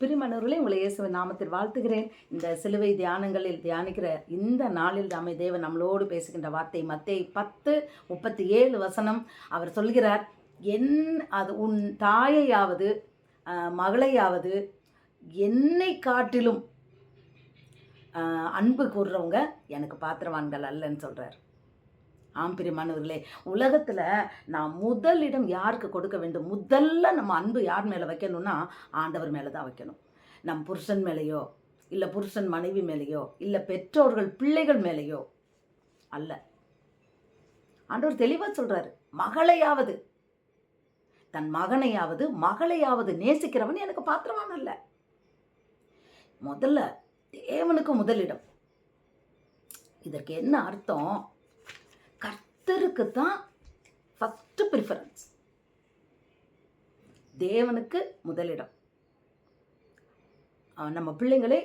பிரிமணவர்களே உங்களை இயேசுவின் நாமத்தில் வாழ்த்துகிறேன். இந்த சிலுவை தியானங்களில் தியானிக்கிற இந்த நாளில் தாமே தேவன் நம்மளோடு பேசுகின்ற வார்த்தை மத்திய பத்து முப்பத்தி ஏழு வசனம் அவர் சொல்கிறார் என் அது உன் தாயையாவது மகளையாவது என்னை காட்டிலும் அன்பு கூறுறவங்க எனக்கு பாத்திரவான்கள் அல்லன்னு சொல்கிறார் ஆம் பிரியமானவர்களே உலகத்தில் நான் முதலிடம் யாருக்கு கொடுக்க வேண்டும்? முதல்ல நம்ம அன்பு யார் மேலே வைக்கணும்னா ஆண்டவர் மேலே தான் வைக்கணும். நம் புருஷன் மேலேயோ இல்லை புருஷன் மனைவி மேலேயோ இல்லை பெற்றோர்கள் பிள்ளைகள் மேலேயோ அல்ல. ஆண்டவர் தெளிவாக சொல்கிறாரு மகளையாவது தன் மகனையாவது மகளையாவது நேசிக்கிறவன் எனக்கு பாத்திரவான் அல்ல. முதல்ல தேவனுக்கு முதலிடம். இதற்கு என்ன அர்த்தம்? கர்த்தருக்கு தான் ஃபஸ்ட்டு ப்ரிஃபரன்ஸ் தேவனுக்கு முதலிடம். நம்ம பிள்ளைங்களே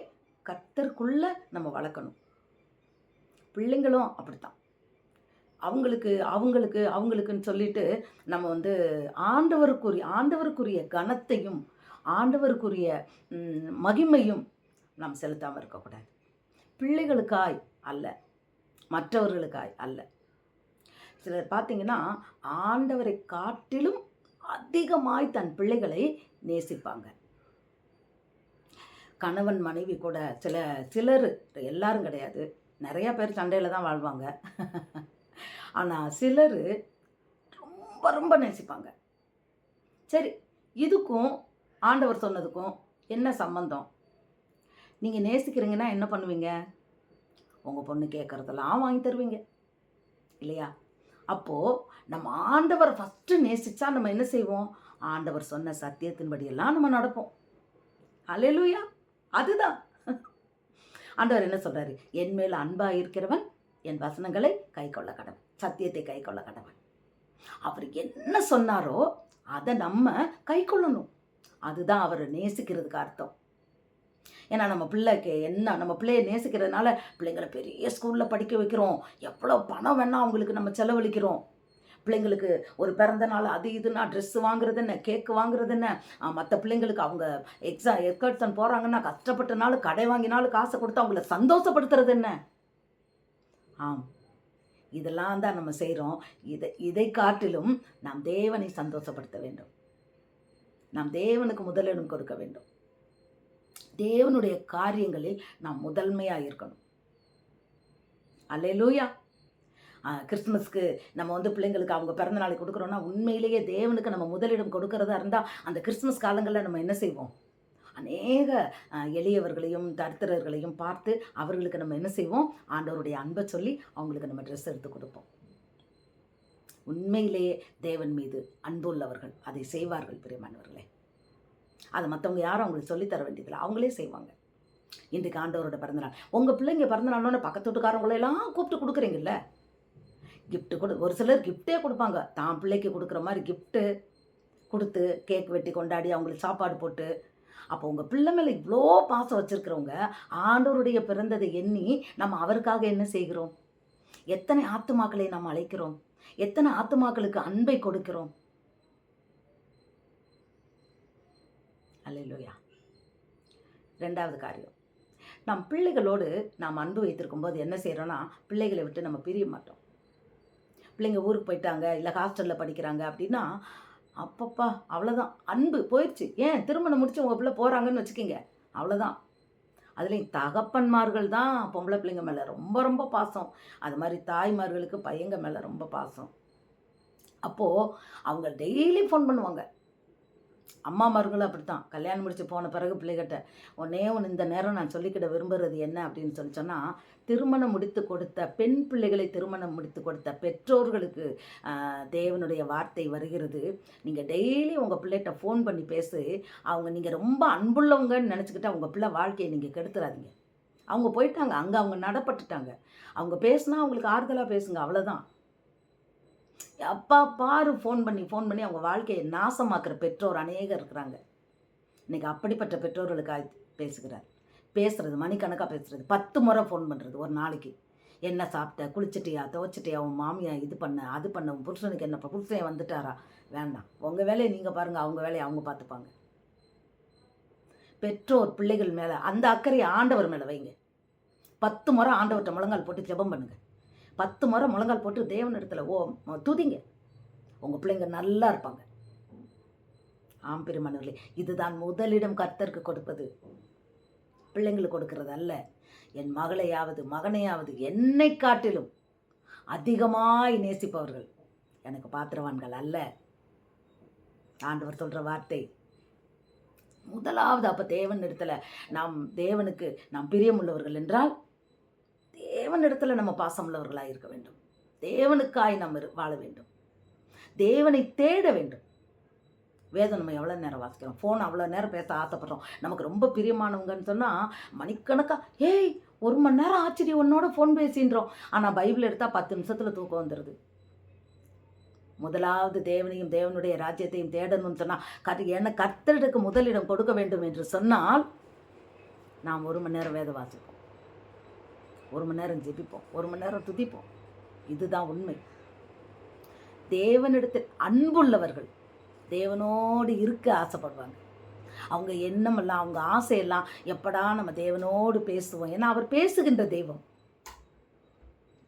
கர்த்தருக்குள்ளே நம்ம வளர்க்கணும். பிள்ளைங்களும் அப்படித்தான். அவங்களுக்கு அவங்களுக்கு அவங்களுக்குன்னு சொல்லிட்டு நம்ம வந்து ஆண்டவருக்குரிய ஆண்டவருக்குரிய கனத்தையும் ஆண்டவருக்குரிய மகிமையும் நாம் செலுத்தாமல் இருக்கக்கூடாது. பிள்ளைகளுக்காய் அல்ல மற்றவர்களுக்காய் அல்ல. சிலர் பார்த்தீங்கன்னா ஆண்டவரை காட்டிலும் அதிகமாய் தன் பிள்ளைகளை நேசிப்பாங்க. கணவன் மனைவி கூட சில சிலர் எல்லாரும் கிடையாது. நிறையா பேர் சண்டையில் தான் வாழ்வாங்க. ஆனால் சிலர் ரொம்ப ரொம்ப நேசிப்பாங்க. சரி இதுக்கும் ஆண்டவர் சொன்னதுக்கும் என்ன சம்பந்தம்? நீங்கள் நேசிக்கிறீங்கன்னா என்ன பண்ணுவீங்க? உங்கள் பொண்ணு கேட்குறதெல்லாம் வாங்கி தருவீங்க. இல்லையா? அப்போது நம்ம ஆண்டவர் ஃபஸ்ட்டு நேசித்தா நம்ம என்ன செய்வோம்? ஆண்டவர் சொன்ன சத்தியத்தின்படியெல்லாம் நம்ம நடப்போம். அலையலூயா அதுதான். ஆண்டவர் என்ன சொல்கிறாரு என் மேல் அன்பாக இருக்கிறவன் என் வசனங்களை கை கொள்ள கடவன். சத்தியத்தை கை கொள்ள கடவன். அவர் என்ன சொன்னாரோ அதை நம்ம கை கொள்ளணும் அதுதான் அவரை நேசிக்கிறதுக்கு அர்த்தம். ஏன்னா நம்ம பிள்ளைக்கு என்ன நம்ம பிள்ளைய நேசிக்கிறதுனால பிள்ளைங்களை பெரிய ஸ்கூலில் படிக்க வைக்கிறோம். எவ்வளோ பணம் வேணால் அவங்களுக்கு நம்ம செலவழிக்கிறோம். பிள்ளைங்களுக்கு ஒரு பிறந்த நாள் அது இதுனா ட்ரெஸ் வாங்குறது என்ன கேக்கு வாங்குறது என்ன? மற்ற பிள்ளைங்களுக்கு அவங்க எக்ஸாம் எக்கர்சன் போகிறாங்கன்னா கஷ்டப்பட்டனாலும் கடை வாங்கினாலும் காசை கொடுத்து அவங்கள சந்தோஷப்படுத்துறது என்ன? ஆம். இதெல்லாம் தான் நம்ம செய்கிறோம் இதை இதை காட்டிலும் நாம் தேவனை சந்தோஷப்படுத்த வேண்டும். நாம் தேவனுக்கு முதலிடம் கொடுக்க வேண்டும். தேவனுடைய காரியங்களில் நாம் முதன்மையாக இருக்கணும். அல்லையிலூயா கிறிஸ்மஸ்க்கு கிறிஸ்துமஸ்க்கு நம்ம வந்து பிள்ளைங்களுக்கு அவங்க பிறந்த நாளைக்கு கொடுக்குறோன்னா உண்மையிலேயே தேவனுக்கு நம்ம முதலிடம் கொடுக்கறதா இருந்தால் அந்த கிறிஸ்துமஸ் காலங்களில் நம்ம என்ன செய்வோம்? அநேக எளியவர்களையும் தடுத்தரர்களையும் பார்த்து அவர்களுக்கு நம்ம என்ன செய்வோம்? ஆண்டவருடைய அன்பை சொல்லி அவங்களுக்கு நம்ம ட்ரெஸ் எடுத்து கொடுப்போம். உண்மையிலேயே தேவன் மீது அன்புள்ளவர்கள் அதை செய்வார்கள் பிரியமானவர்களே. அதை மற்றவங்க யாரும் அவங்களுக்கு சொல்லித்தர வேண்டியதில்லை. அவங்களே செய்வாங்க. இன்றைக்கு ஆண்டவரோட பிறந்தநாள். உங்கள் பிள்ளைங்க பிறந்தநாள்னு பக்கத்து வீட்டுக்காரங்களெல்லாம் கூப்பிட்டு கொடுக்குறீங்கல்ல? கிஃப்ட்டு கொடு ஒரு சிலர் கிஃப்டே கொடுப்பாங்க. தான் பிள்ளைக்கு கொடுக்குற மாதிரி கிஃப்ட்டு கொடுத்து கேக் வெட்டி கொண்டாடி அவங்களுக்கு சாப்பாடு போட்டு. அப்போ உங்கள் பிள்ளை மேலே இவ்வளோ பாசம் வச்சுருக்கிறவங்க ஆண்டவருடைய பிறந்ததை எண்ணி நம்ம அவருக்காக என்ன செய்கிறோம்? எத்தனை ஆத்துமாக்களை நாம் அழைக்கிறோம்? எத்தனை ஆத்துமாக்களுக்கு அன்பை கொடுக்கிறோம்? அல்லையா ரெண்டாவது காரியம். நம் பிள்ளைகளோடு நாம் அன்பு வைத்திருக்கும் போது என்ன செய்கிறோன்னா பிள்ளைகளை விட்டு நம்ம பிரிய மாட்டோம். பிள்ளைங்க ஊருக்கு போயிட்டாங்க இல்லை ஹாஸ்டலில் படிக்கிறாங்க அப்படின்னா அப்பப்பா அவ்வளோதான் அன்பு போயிடுச்சு ஏன்? திருமணம் முடிச்சு உங்கள் பிள்ளை போகிறாங்கன்னு வச்சுக்கிங்க. அவ்வளோதான் அதுலேயும் தகப்பன்மார்கள் தான் பொம்பளை பிள்ளைங்க மேலே ரொம்ப ரொம்ப பாசம். அது மாதிரி தாய்மார்களுக்கு பையங்க மேலே ரொம்ப பாசம். அப்போது அவங்க டெய்லி ஃபோன் பண்ணுவாங்க. அம்மாமார்களும் அப்படித்தான். கல்யாணம் முடிச்சு போன பிறகு பிள்ளைகிட்ட ஒன்னே ஒன்று இந்த நேரம் நான் சொல்லிக்கிட விரும்புகிறது என்ன? அப்படின்னு சொல்லி சொன்னால் திருமணம் முடித்து கொடுத்த பெண் பிள்ளைகளை திருமணம் முடித்து கொடுத்த பெற்றோர்களுக்கு தேவனுடைய வார்த்தை வருகிறது. நீங்கள் டெய்லி உங்கள் பிள்ளைகிட்ட ஃபோன் பண்ணி பேசு. அவங்க நீங்கள் ரொம்ப அன்புள்ளவங்கன்னு நினச்சிக்கிட்டு அவங்க பிள்ளை வாழ்க்கையை நீங்கள் கெடுத்துறாதீங்க. அவங்க போயிட்டாங்க. அங்கே அவங்க நடப்பட்டுட்டாங்க. அவங்க பேசுனா அவங்களுக்கு ஆறுதலாக பேசுங்க. அவ்வளோதான் அப்பா பாரு ஃபோன் பண்ணி ஃபோன் பண்ணி அவங்க வாழ்க்கையை நாசமாக்குற பெற்றோர் அநேகர் இருக்கிறாங்க. இன்னைக்கு அப்படிப்பட்ட பெற்றோர்களுக்காக பேசுகிறார். பேசுகிறது மணிக்கணக்காக பேசுறது. பத்து முறை ஃபோன் பண்ணுறது ஒரு நாளைக்கு. என்ன சாப்பிட்ட குளிச்சிட்டியா துவச்சிட்டியா உன் மாமியா இது பண்ண அது பண்ண உன் புருஷனுக்கு என்ன புருஷன் வந்துட்டாரா? வேண்டாம். உங்கள் வேலையை நீங்கள் பாருங்கள் அவங்க வேலையை அவங்க பார்த்துப்பாங்க. பெற்றோர் பிள்ளைகள் மேலே அந்த அக்கறையை ஆண்டவர் மேலே வைங்க. பத்து முறை ஆண்டவர்கிட்ட முழங்கால் போட்டு ஜெபம் பண்ணுங்கள் பத்து முறை முழங்கால் போட்டு தேவன் இடத்துல ஓ துதிங்க. உங்கள் பிள்ளைங்க நல்லா இருப்பாங்க. ஆம் பெருமானவர்களே இதுதான் முதலிடம் கர்த்தருக்கு கொடுப்பது. பிள்ளைங்களுக்கு கொடுக்கறது அல்ல. என் மகளையாவது மகனையாவது என்னை காட்டிலும் அதிகமாய் நேசிப்பவர்கள். எனக்கு பாத்திரவான்கள் அல்ல. ஆண்டவர் சொல்கிற வார்த்தை. முதலாவது அப்போ தேவன் இடத்துல நாம் தேவனுக்கு நாம் பிரியமுள்ளவர்கள் என்றால் தேவனிடத்தில் நம்ம பாசமுள்ளவர்களாக இருக்க வேண்டும். தேவனுக்காய் நம்ம வாழ வேண்டும். தேவனை தேட வேண்டும். வேதம் நம்ம எவ்வளோ நேரம் வாசிக்கிறோம்? ஃபோன் அவ்வளோ நேரம் பேச ஆசைப்படுறோம். நமக்கு ரொம்ப பிரியமானவங்கன்னு சொன்னால் மணிக்கணக்காக ஏய் ஒரு மணி நேரம் ஆச்சரியம் உன்னோட ஃபோன் பேசின்றோம். ஆனால் பைபிள் எடுத்தால் பத்து நிமிஷத்தில் தூக்கம் வந்துடுது முதலாவது தேவனையும் தேவனுடைய ராஜ்யத்தையும் தேடணும்னு சொன்னால் கரு என்ன கர்த்தருக்கு முதலிடம் கொடுக்க வேண்டும் என்று சொன்னால் நாம் ஒரு மணி நேரம் வேத வாசிப்போம் ஒரு மணி நேரம் ஜெபிப்போம். ஒரு மணி நேரம் துதிப்போம். இதுதான் உண்மை. தேவனிடத்தில் அன்புள்ளவர்கள் தேவனோடு இருக்க ஆசைப்படுவாங்க. அவங்க எண்ணமெல்லாம் அவங்க ஆசையெல்லாம் எப்படா நம்ம தேவனோடு பேசுவோம்? ஏன்னா அவர் பேசுகின்ற தெய்வம்.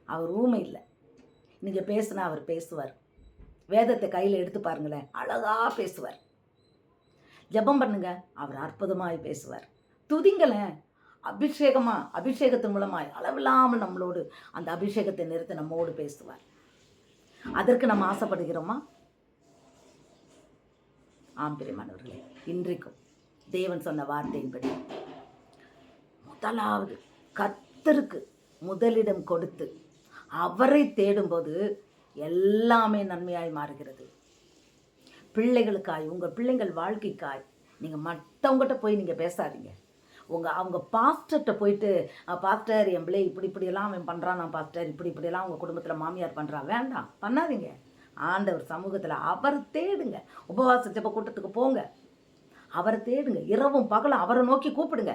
அவர் ஊமை இல்லை. நீங்கள் பேசுனா அவர் பேசுவார். வேதத்தை கையில் எடுத்து பாருங்களேன். அழகாக பேசுவார். ஜெபம் பண்ணுங்க. அவர் அற்புதமாய் பேசுவார். துதிங்களேன். அபிஷேகமாக அபிஷேகத்தின் மூலமாக அளவில்லாமல் நம்மளோடு அந்த அபிஷேகத்தை நிறுத்தி நம்மோடு பேசுவார். அதற்கு நம்ம ஆசைப்படுகிறோமா? ஆம் பிரியமானவர்களே இன்றைக்கும் தேவன் சொன்ன வார்த்தையின்படி முதலாவது கத்தருக்கு முதலிடம் கொடுத்து அவரை தேடும்போது எல்லாமே நன்மையாய் மாறுகிறது. பிள்ளைகளுக்காய் உங்கள் பிள்ளைங்கள் வாழ்க்கைக்காய் நீங்கள் மற்றவங்ககிட்ட போய் நீங்கள் பேசாதீங்க. உங்கள் அவங்க பாஸ்டர்கிட்ட போயிட்டு பாஸ்டர் என் பிள்ளை இப்படி இப்படியெல்லாம் அவன் பண்ணுறான் நான் பாஸ்டர் இப்படி இப்படியெல்லாம் உங்கள் குடும்பத்தில் மாமியார் பண்ணுறான் வேண்டாம் பண்ணாதீங்க. ஆண்டவர் சமூகத்தில் அவர் தேடுங்க. உபவாச ஜப கூட்டத்துக்கு போங்க. அவரை தேடுங்க. இரவும் பகலும் அவரை நோக்கி கூப்பிடுங்க.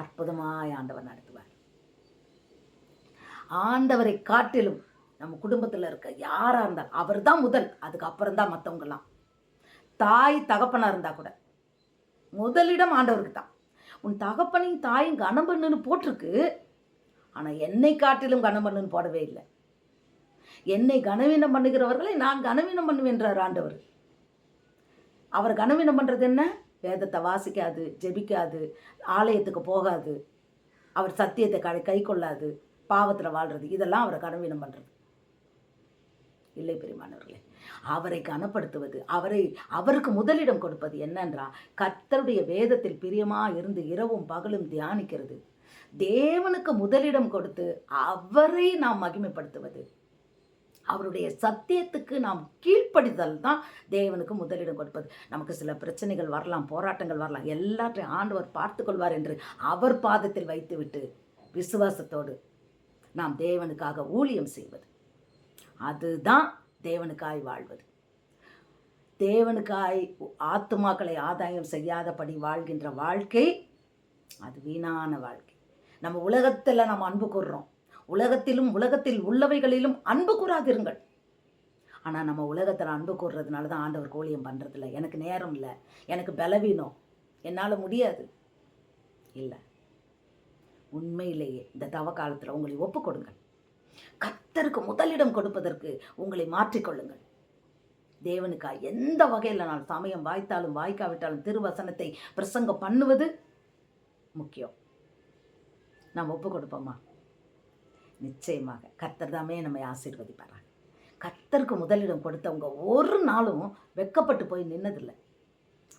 அற்புதமாய் ஆண்டவர் நடத்துவார். ஆண்டவரை காட்டிலும் நம்ம குடும்பத்தில் இருக்க யாராக இருந்தால் அவர் தான் முதல். அதுக்கப்புறம் தான் மற்றவங்கெல்லாம் தாய் தகப்பனாக இருந்தால் கூட முதலிடம் ஆண்டவருக்கு தான். உன் தகப்பனையும் தாயும் கணம்பண்ணுன்னு போட்டிருக்கு. ஆனால் என்னை காட்டிலும் கணம்பண்ணுன்னு போடவே இல்லை. என்னை கனவீனம் பண்ணுகிறவர்களை நான் கனவீனம் பண்ணுவேன்றார் ஆண்டவர். அவர் கனவீனம் பண்ணுறது என்ன? வேதத்தை வாசிக்காது ஜெபிக்காது ஆலயத்துக்கு போகாது. அவர் சத்தியத்தை கை கை கொள்ளாது பாவத்தில் வாழ்கிறது இதெல்லாம் அவரை கனவீனம் பண்ணுறது இல்லை பெரியமானவர்களே அவரை கனப்படுத்துவது அவரை அவருக்கு முதலிடம் கொடுப்பது என்னன்றா கர்த்தருடைய வேதத்தில் பிரியமாக இருந்து இரவும் பகலும் தியானிக்கிறது. தேவனுக்கு முதலிடம் கொடுத்து அவரை நாம் மகிமைப்படுத்துவது. அவருடைய சத்தியத்துக்கு நாம் கீழ்ப்படிதல் தான் தேவனுக்கு முதலிடம் கொடுப்பது. நமக்கு சில பிரச்சனைகள் வரலாம் போராட்டங்கள் வரலாம் எல்லாற்றையும் ஆண்டவர் பார்த்துக்கொள்வார் என்று அவர் பாதத்தில் வைத்துவிட்டு விசுவாசத்தோடு நாம் தேவனுக்காக ஊழியம் செய்வது. அதுதான் தேவனுக்காய் வாழ்வது. தேவனுக்காய் ஆத்துமாக்களை ஆதாயம் செய்யாதபடி வாழ்கின்ற வாழ்க்கை அது வீணான வாழ்க்கை. நம்ம உலகத்தில் நம்ம அன்பு கூறுறோம் உலகத்திலும் உலகத்தில் உள்ளவைகளிலும் அன்பு கூறாதிருங்கள். ஆனால் நம்ம உலகத்தில் அன்பு கூறுறதுனால தான் ஆண்டவர் கோழியம் பண்ணுறதில்ல எனக்கு நேரம் இல்லை. எனக்கு பலவீனம். என்னால் முடியாது. இல்லை. உண்மையிலேயே இந்த தவ காலத்தில் உங்களை ஒப்புக்கொடுங்கள் கத்தருக்கு முதலிடம் கொடுப்பதற்கு உங்களை மாற்றிக்கொள்ளுங்கள். தேவனுக்காக எந்த வகையில் நான் சமயம் வாய்த்தாலும் வாய்க்காவிட்டாலும் திருவசனத்தை பிரசங்கம் பண்ணுவது முக்கியம். நாம் ஒப்பு கொடுப்போமா? நிச்சயமாக. கத்தர் தாமே நம்மை ஆசீர்வதிப்பாராங்க கத்தருக்கு முதலிடம் கொடுத்தவங்க ஒரு நாளும் வெக்கப்பட்டு போய் நின்னதில்லை.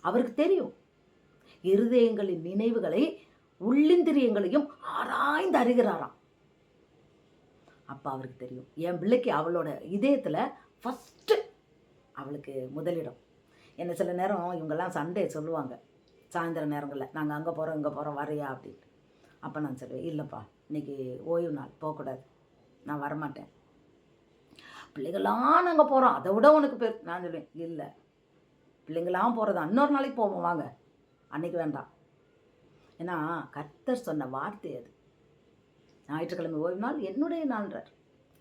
அவருக்கு தெரியும். இருதயங்களின் நினைவுகளை உள்ளிந்திரியங்களையும் ஆராய்ந்து அறிகிறாராம். அப்போ அவருக்கு தெரியும். என் பிள்ளைக்கு அவளோட இதயத்தில் ஃபஸ்ட்டு அவளுக்கு முதலிடம். என்ன சில நேரம் இவங்கெல்லாம் சண்டே சொல்லுவாங்க. சாயந்தர நேரங்களில் நாங்கள் அங்கே போகிறோம் இங்கே போகிறோம் வரையா அப்படின்ட்டு அப்போ நான் சொல்லுவேன் இல்லைப்பா இன்னைக்கு ஓய்வு நாள் போகக்கூடாது. நான் வரமாட்டேன். பிள்ளைங்களாம் நாங்கள் போகிறோம் அதை விட உனக்கு பேர் நான் சொல்லுவேன் இல்லை. பிள்ளைங்களாம் போகிறதா இன்னொரு நாளைக்கு போவோம் வாங்க. அன்னைக்கு வேண்டாம். ஏன்னா கர்த்தர் சொன்ன வார்த்தை அது. ஞாயிற்றுக்கிழமை ஓய்வு நாள் என்னுடைய நாள்ன்றார்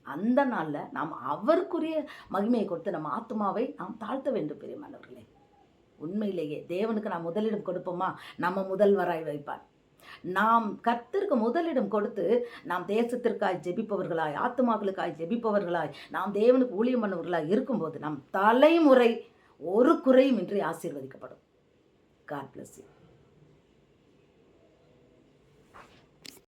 அந்த நாளில் நாம் அவருக்குரிய மகிமையை கொடுத்து நம்ம ஆத்மாவை நாம் தாழ்த்த வேண்டும் பெரியமானவர்களே உண்மையிலேயே தேவனுக்கு நாம் முதலிடம் கொடுப்போமா? நம்ம முதல்வராய் வைப்பார். நாம் கத்திற்கு முதலிடம் கொடுத்து நாம் தேசத்திற்காய் ஜெபிப்பவர்களாய் ஆத்துமாக்களுக்காய் ஜெபிப்பவர்களாய் நாம் தேவனுக்கு ஊழியம் பண்ணவர்களாய் இருக்கும்போது நம் தலைமுறை ஒரு குறையும் இன்றி ஆசீர்வதிக்கப்படும். God bless you